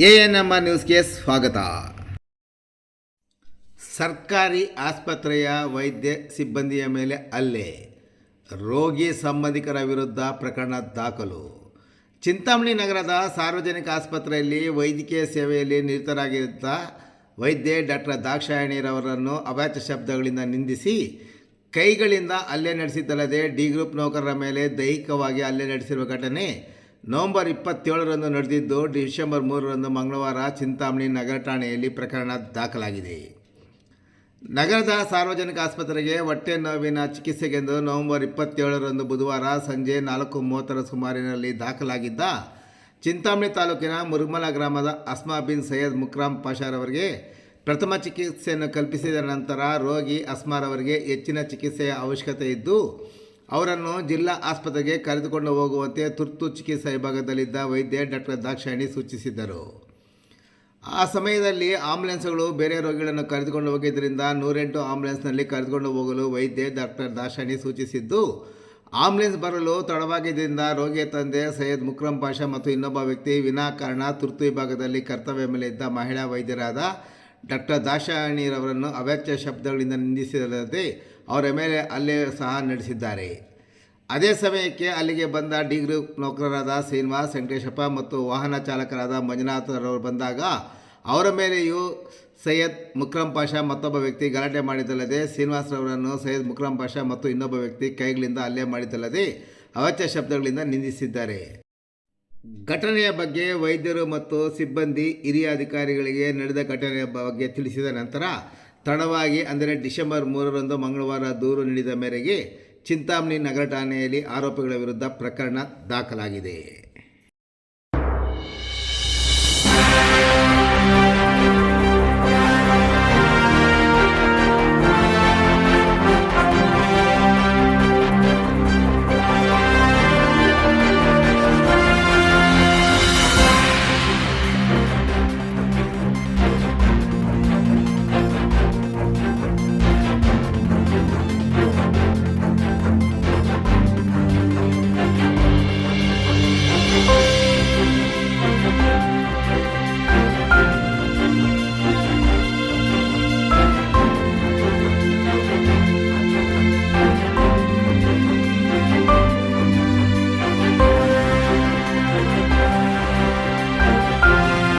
A N M R ನ್ಯೂಸ್ಗೆ ಸ್ವಾಗತ. ಸರ್ಕಾರಿ ಆಸ್ಪತ್ರೆಯ ವೈದ್ಯ ಸಿಬ್ಬಂದಿಯ ಮೇಲೆ ಹಲ್ಲೆ. ರೋಗಿ ಸಂಬಂಧಿಕರ ವಿರುದ್ಧ ಪ್ರಕರಣ ದಾಖಲು. ಚಿಂತಾಮಣಿ ನಗರದ ಸಾರ್ವಜನಿಕ ಆಸ್ಪತ್ರೆಯಲ್ಲಿ ವೈದ್ಯಕೀಯ ಸೇವೆಯಲ್ಲಿ ನಿರತರಾಗಿದ್ದ ವೈದ್ಯೆ ಡಾಕ್ಟರ್ ದಾಕ್ಷಾಯಣಿರವರನ್ನು ಅವಾಚ್ಯ ಶಬ್ದಗಳಿಂದ ನಿಂದಿಸಿ ಕೈಗಳಿಂದ ಹಲ್ಲೆ ನಡೆಸಿದ್ದಲ್ಲದೆ ಡಿ ಗ್ರೂಪ್ ನೌಕರರ ಮೇಲೆ ದೈಹಿಕವಾಗಿ ಹಲ್ಲೆ ನಡೆಸಿರುವ ಘಟನೆ ನವೆಂಬರ್ ಇಪ್ಪತ್ತೇಳರಂದು ನಡೆದಿದ್ದು ಡಿಸೆಂಬರ್ ಮೂರರಂದು ಮಂಗಳವಾರ ಚಿಂತಾಮಣಿ ನಗರ ಠಾಣೆಯಲ್ಲಿ ಪ್ರಕರಣ ದಾಖಲಾಗಿದೆ. ನಗರದ ಸಾರ್ವಜನಿಕ ಆಸ್ಪತ್ರೆಗೆ ಹೊಟ್ಟೆ ನೋವಿನ ಚಿಕಿತ್ಸೆಗೆಂದು ನವೆಂಬರ್ ಇಪ್ಪತ್ತೇಳರಂದು ಬುಧವಾರ ಸಂಜೆ ನಾಲ್ಕು ಮೂವತ್ತರ ಸುಮಾರಿನಲ್ಲಿ ದಾಖಲಾಗಿದ್ದ ಚಿಂತಾಮಣಿ ತಾಲೂಕಿನ ಮುರುಮಲ ಗ್ರಾಮದ ಅಸ್ಮಾ ಬಿನ್ ಸೈಯದ್ ಮುಕ್ರಾಮ್ ಪಾಷಾರವರಿಗೆ ಪ್ರಥಮ ಚಿಕಿತ್ಸೆಯನ್ನು ಕಲ್ಪಿಸಿದ ನಂತರ ರೋಗಿ ಅಸ್ಮಾರವರಿಗೆ ಹೆಚ್ಚಿನ ಚಿಕಿತ್ಸೆಯ ಅವಶ್ಯಕತೆ ಇದ್ದು ಅವರನ್ನು ಜಿಲ್ಲಾ ಆಸ್ಪತ್ರೆಗೆ ಕರೆದುಕೊಂಡು ಹೋಗುವಂತೆ ತುರ್ತು ಚಿಕಿತ್ಸಾ ವಿಭಾಗದಲ್ಲಿದ್ದ ವೈದ್ಯ ಡಾಕ್ಟರ್ ದಾಕ್ಷಾಯಣಿ ಸೂಚಿಸಿದ್ದರು ಆ ಸಮಯದಲ್ಲಿ ಆಂಬುಲೆನ್ಸ್ಗಳು ಬೇರೆ ರೋಗಿಗಳನ್ನು ಕರೆದುಕೊಂಡು ಹೋಗಿದ್ದರಿಂದ ನೂರೆಂಟು ಆಂಬುಲೆನ್ಸ್ನಲ್ಲಿ ಕರೆದುಕೊಂಡು ಹೋಗಲು ವೈದ್ಯ ಡಾಕ್ಟರ್ ದಾಶಾಣಿ ಸೂಚಿಸಿದ್ದು, ಆಂಬುಲೆನ್ಸ್ ಬರಲು ತಡವಾಗಿದ್ದರಿಂದ ರೋಗಿಯ ತಂದೆ ಸೈಯದ್ ಮುಕ್ರಂ ಪಾಷಾ ಮತ್ತು ಇನ್ನೊಬ್ಬ ವ್ಯಕ್ತಿ ವಿನಾಕಾರಣ ತುರ್ತು ವಿಭಾಗದಲ್ಲಿ ಕರ್ತವ್ಯ ಮೇಲೆ ಇದ್ದ ಮಹಿಳಾ ವೈದ್ಯರಾದ ಡಾಕ್ಟರ್ ದಾಶಾಯಣಿರವರನ್ನು ಅವಾಚ್ಯ ಶಬ್ದಗಳಿಂದ ನಿಂದಿಸಿದಲ್ಲದೆ ಅವರ ಮೇಲೆ ಅಲ್ಲೇ ಸಹ ನಡೆಸಿದ್ದಾರೆ. ಅದೇ ಸಮಯಕ್ಕೆ ಅಲ್ಲಿಗೆ ಬಂದ ಡಿ ಗ್ರೂಪ್ ನೌಕರರಾದ ಶ್ರೀನಿವಾಸ್ ವೆಂಕಟೇಶಪ್ಪ ಮತ್ತು ವಾಹನ ಚಾಲಕರಾದ ಮಂಜುನಾಥರವರು ಬಂದಾಗ ಅವರ ಮೇಲೆಯೂ ಸೈಯದ್ ಮುಕ್ರಂ ಪಾಷ ಮತ್ತೊಬ್ಬ ವ್ಯಕ್ತಿ ಗಲಾಟೆ ಮಾಡಿದ್ದಲ್ಲದೆ ಶ್ರೀನಿವಾಸರವರನ್ನು ಸೈಯದ್ ಮುಕ್ರಂ ಪಾಷ ಮತ್ತು ಇನ್ನೊಬ್ಬ ವ್ಯಕ್ತಿ ಕೈಗಳಿಂದ ಅಲ್ಲೇ ಮಾಡಿದ್ದಲ್ಲದೆ ಅವಾಚ್ಯ ಶಬ್ದಗಳಿಂದ ನಿಂದಿಸಿದ್ದಾರೆ. ಘಟನೆಯ ಬಗ್ಗೆ ವೈದ್ಯರು ಮತ್ತು ಸಿಬ್ಬಂದಿ ಹಿರಿಯ ಅಧಿಕಾರಿಗಳಿಗೆ ನಡೆದ ಘಟನೆಯ ಬಗ್ಗೆ ತಿಳಿಸಿದ ನಂತರ ತಡವಾಗಿ, ಅಂದರೆ ಡಿಸೆಂಬರ್ ಮೂರರಂದು ಮಂಗಳವಾರ ದೂರು ನೀಡಿದ ಮೇರೆಗೆ ಚಿಂತಾಮಣಿ ನಗರ ಠಾಣೆಯಲ್ಲಿ ಆರೋಪಿಗಳ ವಿರುದ್ಧ ಪ್ರಕರಣ ದಾಖಲಾಗಿದೆ.